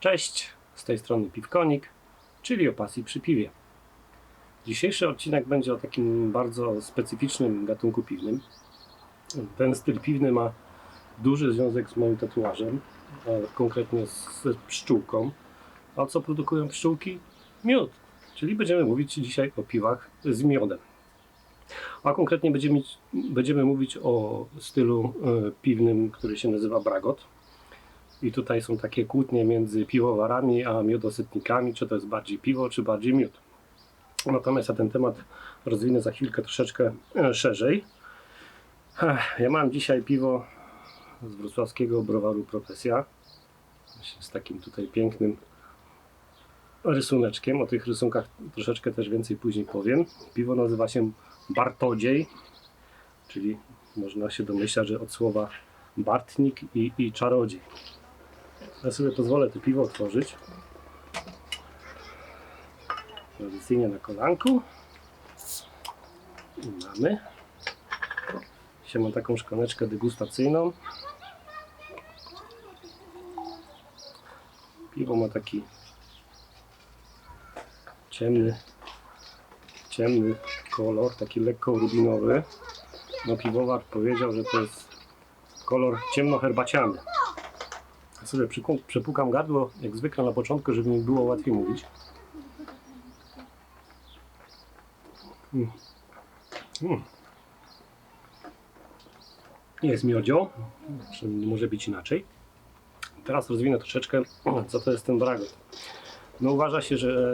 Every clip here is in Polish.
Cześć, z tej strony Piwkonik, czyli o pasji przy piwie. Dzisiejszy odcinek będzie o takim bardzo specyficznym gatunku piwnym. Ten styl piwny ma duży związek z moim tatuażem, konkretnie z pszczółką. A co produkują pszczółki? Miód. Czyli będziemy mówić dzisiaj o piwach z miodem. A konkretnie będziemy, będziemy mówić o stylu e, piwnym, który się nazywa Bragot. I tutaj są takie kłótnie między piwowarami a miodosytnikami, czy to jest bardziej piwo, czy bardziej miód. Natomiast ja ten temat rozwinę za chwilkę troszeczkę e, szerzej. Ja mam dzisiaj piwo z wrocławskiego browaru Profesja. Z takim tutaj pięknym rysuneczkiem. O tych rysunkach troszeczkę też więcej później powiem. Piwo nazywa się Bartodziej, czyli można się domyślać, że od słowa Bartnik i, i czarodziej. Ja sobie pozwolę to piwo otworzyć. Tradycyjnie na kolanku. I mamy. Dzisiaj mam taką szklaneczkę degustacyjną. Piwo ma taki ciemny, ciemny kolor, taki lekko rubinowy. No piwowar powiedział, że to jest kolor ciemnoherbaciany. Ja sobie przepukam gardło, jak zwykle na początku, żeby mi było łatwiej mówić. Mm. Mm. Jest miodzio, może być inaczej. Teraz rozwinę troszeczkę, co to jest ten bragot. No uważa się, że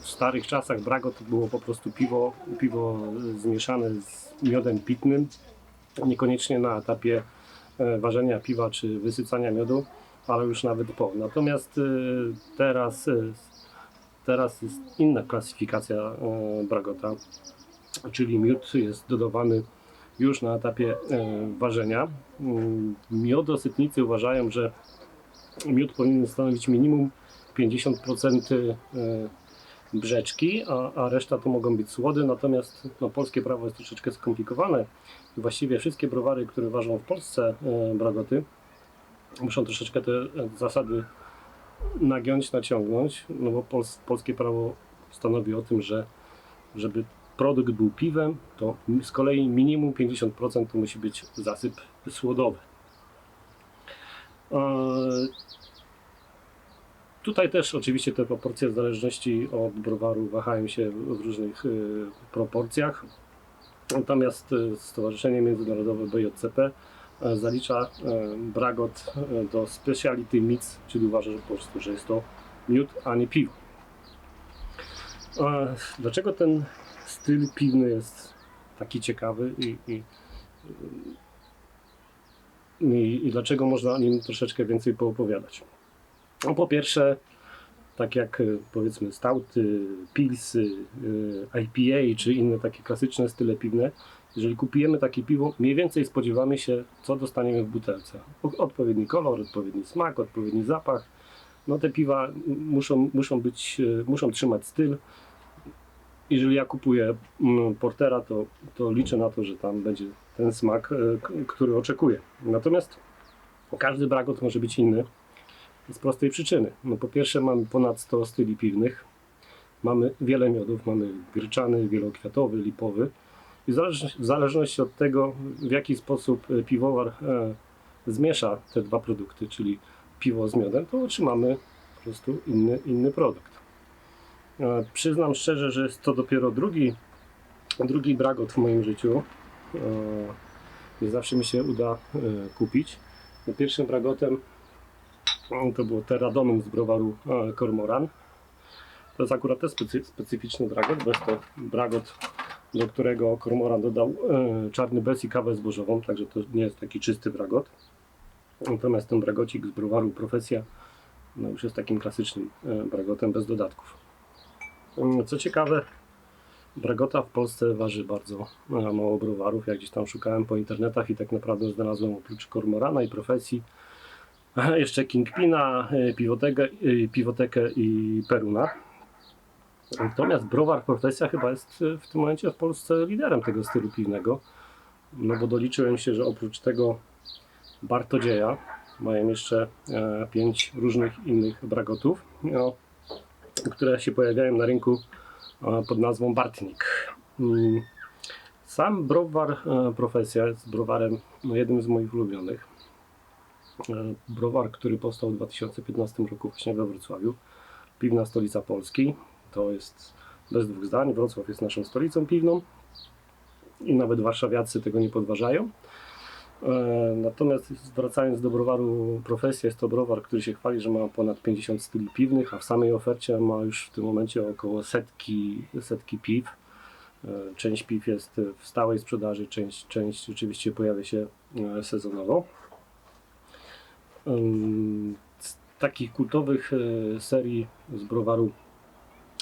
w starych czasach bragot było po prostu piwo, piwo zmieszane z miodem pitnym, niekoniecznie na etapie ważenia piwa czy wysycania miodu, ale już nawet po. Natomiast e, teraz, e, teraz jest inna klasyfikacja e, bragota, czyli miód jest dodawany już na etapie e, ważenia. Mm, Miodosytnicy uważają, że miód powinien stanowić minimum 50% e, brzeczki, a, a reszta to mogą być słody, natomiast no, polskie prawo jest troszeczkę skomplikowane właściwie wszystkie browary, które ważą w Polsce e, bragoty, muszą troszeczkę te e, zasady nagiąć, naciągnąć, no bo pols polskie prawo stanowi o tym, że żeby produkt był piwem, to z kolei minimum 50% to musi być zasyp słodowy. Eee, Tutaj też oczywiście te proporcje w zależności od browaru wahają się w różnych y, proporcjach. Natomiast y, Stowarzyszenie Międzynarodowe BJCP y, zalicza Bragot do Speciality Mix, czyli uważa, że po prostu, że jest to miód, a nie piwo. Dlaczego ten styl piwny jest taki ciekawy i, i, i, i dlaczego można o nim troszeczkę więcej poopowiadać? No, po pierwsze, tak jak y, powiedzmy stauty, pilsy, y, IPA czy inne takie klasyczne style piwne, jeżeli kupujemy takie piwo, mniej więcej spodziewamy się, co dostaniemy w butelce. Odpowiedni kolor, odpowiedni smak, odpowiedni zapach. No te piwa muszą, muszą być, y, muszą trzymać styl. Jeżeli ja kupuję mm, portera, to, to liczę na to, że tam będzie ten smak, który oczekuję. Natomiast każdy bragot może być inny. Z prostej przyczyny. No po pierwsze mamy ponad 100 styli piwnych, mamy wiele miodów, mamy gryczany, wielokwiatowy, lipowy i w zależności, w zależności od tego w jaki sposób e, piwowar e, zmiesza te dwa produkty, czyli piwo z miodem, to otrzymamy po prostu inny, inny produkt. E, przyznam szczerze, że jest to dopiero drugi, drugi bragot w moim życiu. E, nie zawsze mi się uda e, kupić. No, Pierwszym bragotem to było Terradonum z browaru e, Kormoran. To jest akurat też specy, specyficzny bragot, bo jest to bragot, do którego Kormoran dodał e, czarny bez i kawę zbożową, także to nie jest taki czysty bragot. Natomiast ten bragocik z browaru Profesja no już jest takim klasycznym e, bragotem bez dodatków. Mm, Co ciekawe, bragota w Polsce waży bardzo e, mało browarów. Jak gdzieś tam szukałem po internetach i tak naprawdę znalazłem oprócz Kormorana i Profesji Jeszcze Kingpina, y, piwotekę, y, piwotekę i Peruna. Natomiast browar Profesja chyba jest y, w tym momencie w Polsce liderem tego stylu piwnego. No bo doliczyłem się, że oprócz tego Bartodzieja, mają jeszcze e, pięć różnych innych bragotów, no, które się pojawiają na rynku e, pod nazwą Bartnik. Mm, Sam browar e, Profesja jest browarem no, jednym z moich ulubionych. E, Browar, który powstał w 2015 roku właśnie we Wrocławiu. Piwna stolica Polski. To jest bez dwóch zdań. Wrocław jest naszą stolicą piwną i nawet warszawiacy tego nie podważają. E, Natomiast wracając do browaru Profesja, jest to browar, który się chwali, że ma ponad 50 styli piwnych, a w samej ofercie ma już w tym momencie około setki, setki piw. E, Część piw jest w stałej sprzedaży, część, część rzeczywiście pojawia się sezonowo. Z takich kultowych e, serii z browaru,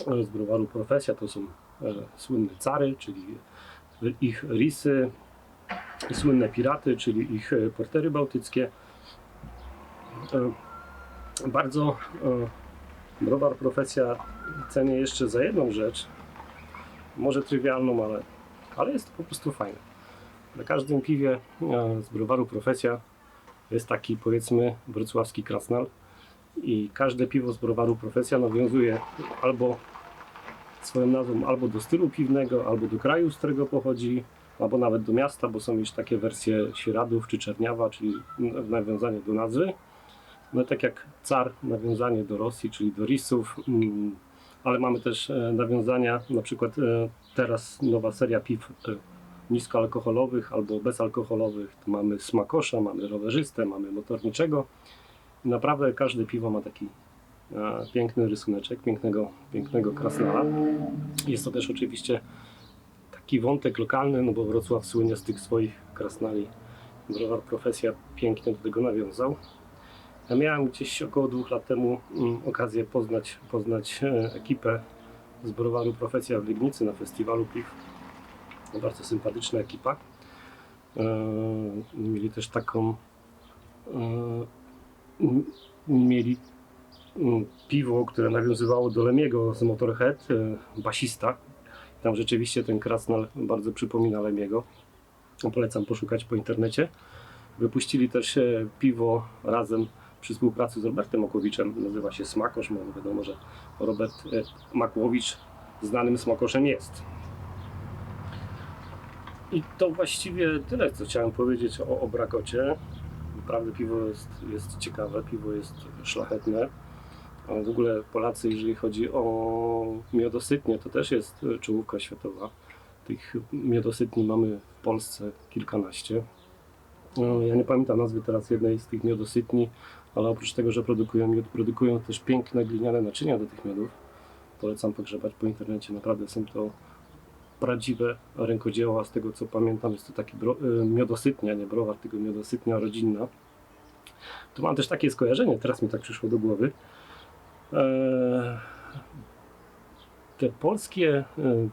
e, z browaru Profesja to są e, słynne Cary, czyli ich risy, słynne Piraty, czyli ich portery bałtyckie. Bardzo browar Profesja cenię jeszcze za jedną rzecz, może trywialną, ale, ale jest to po prostu fajne. Na każdym piwie z browaru Profesja jest taki powiedzmy wrocławski krasnal i każde piwo z browaru Profesja nawiązuje albo swoją nazwą albo do stylu piwnego, albo do kraju, z którego pochodzi, albo nawet do miasta, bo są już takie wersje Sieradów czy Czerniawa, czyli nawiązanie do nazwy. No tak jak car, nawiązanie do Rosji, czyli do Risów, mm, ale mamy też e, nawiązania, na przykład e, teraz nowa seria piw e, niskoalkoholowych albo bezalkoholowych. Tu mamy smakosza, mamy rowerzystę, mamy motorniczego. I naprawdę każde piwo ma taki e, piękny rysuneczek, pięknego, pięknego krasnala. Jest to też oczywiście taki wątek lokalny, no bo Wrocław słynie z tych swoich krasnali. Browar Profesja pięknie do tego nawiązał. Ja miałem gdzieś około dwóch lat temu mm, okazję poznać, poznać e, ekipę z browaru Profesja w Legnicy na festiwalu piw. Bardzo sympatyczna ekipa. E, mieli też taką e, mieli piwo, które nawiązywało do Lemiego z Motorhead, e, basista. Tam rzeczywiście ten krasnal bardzo przypomina Lemiego. Polecam poszukać po internecie. Wypuścili też piwo razem przy współpracy z Robertem Makłowiczem. Nazywa się Smakosz, bo wiadomo, że Robert Makłowicz znanym smakoszem jest. I to właściwie tyle, co chciałem powiedzieć o, o Brakocie. Naprawdę piwo jest, jest ciekawe, piwo jest szlachetne. A w ogóle Polacy, jeżeli chodzi o miodosytnie, to też jest czołówka światowa. Tych miodosytni mamy w Polsce kilkanaście. No, Ja nie pamiętam nazwy teraz jednej z tych miodosytni, ale oprócz tego, że produkują miód, produkują też piękne gliniane naczynia do tych miodów. Polecam pogrzebać po internecie, naprawdę są to prawdziwe rękodzieła. Z tego co pamiętam, jest to taki bro, y, miodosytnia, nie browar, tylko miodosytnia rodzinna. Tu mam też takie skojarzenie, teraz mi tak przyszło do głowy. Eee, te polskie e,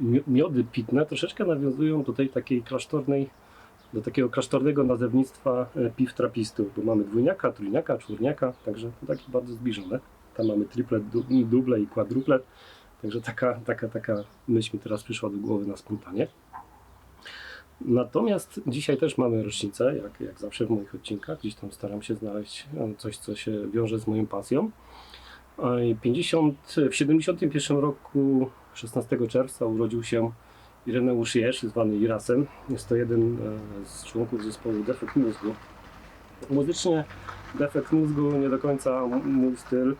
mi- miody pitne troszeczkę nawiązują do tej takiej klasztornej, do takiego klasztornego nazewnictwa e, piw trapistów, bo mamy dwójniaka, trójniaka, czwórniaka, także takie bardzo zbliżone. Tam mamy triplet, du- duble i quadruplet, także taka, taka, taka myśl mi teraz przyszła do głowy na spontanie. Natomiast dzisiaj też mamy rocznicę, jak, jak zawsze w moich odcinkach. Gdzieś tam staram się znaleźć e, coś, co się wiąże z moją pasją. A i 50, w 71 roku, 16 czerwca, urodził się Ireneusz Jesz, zwany Irasem. Jest to jeden e, z członków zespołu Defekt Mózgu. Muzycznie Defekt Mózgu nie do końca mój styl.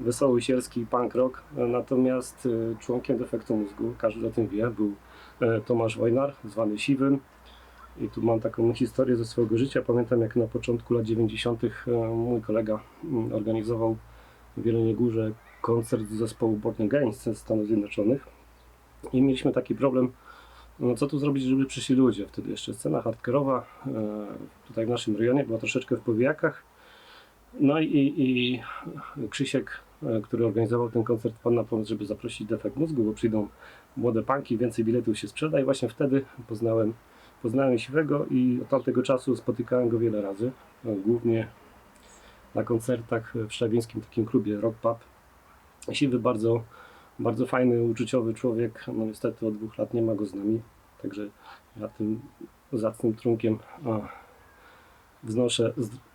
Wesoły, sielski punk rock. Natomiast e, członkiem Defektu Mózgu, każdy o tym wie, był e, Tomasz Wojnar, zwany Siwym. I tu mam taką historię ze swojego życia. Pamiętam jak na początku lat 90. e, mój kolega mm, organizował w Jeleniej Górze koncert zespołu Born Again ze Stanów Zjednoczonych. I mieliśmy taki problem, no co tu zrobić, żeby przyszli ludzie. Wtedy jeszcze scena hardkorowa tutaj w naszym rejonie była troszeczkę w powijakach. No i, i Krzysiek, e, który organizował ten koncert, wpadł na pomysł, żeby zaprosić Defekt Mózgu, bo przyjdą młode panki, więcej biletów się sprzeda i właśnie wtedy poznałem, poznałem Siwego i od tamtego czasu spotykałem go wiele razy, e, głównie na koncertach w szczawińskim takim klubie Rock Pub. Siwy bardzo, bardzo fajny, uczuciowy człowiek. No niestety od dwóch lat nie ma go z nami, także ja tym zacnym trunkiem a, wznoszę,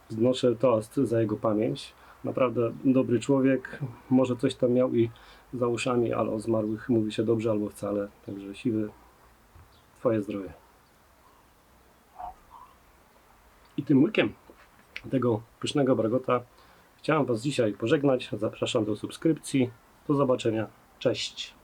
z- wznoszę toast za jego pamięć. Naprawdę dobry człowiek, może coś tam miał i za uszami, ale o zmarłych mówi się dobrze albo wcale. Także siwy, twoje zdrowie. I tym łykiem tego pysznego bragota chciałem Was dzisiaj pożegnać. Zapraszam do subskrypcji. Do zobaczenia. Cześć.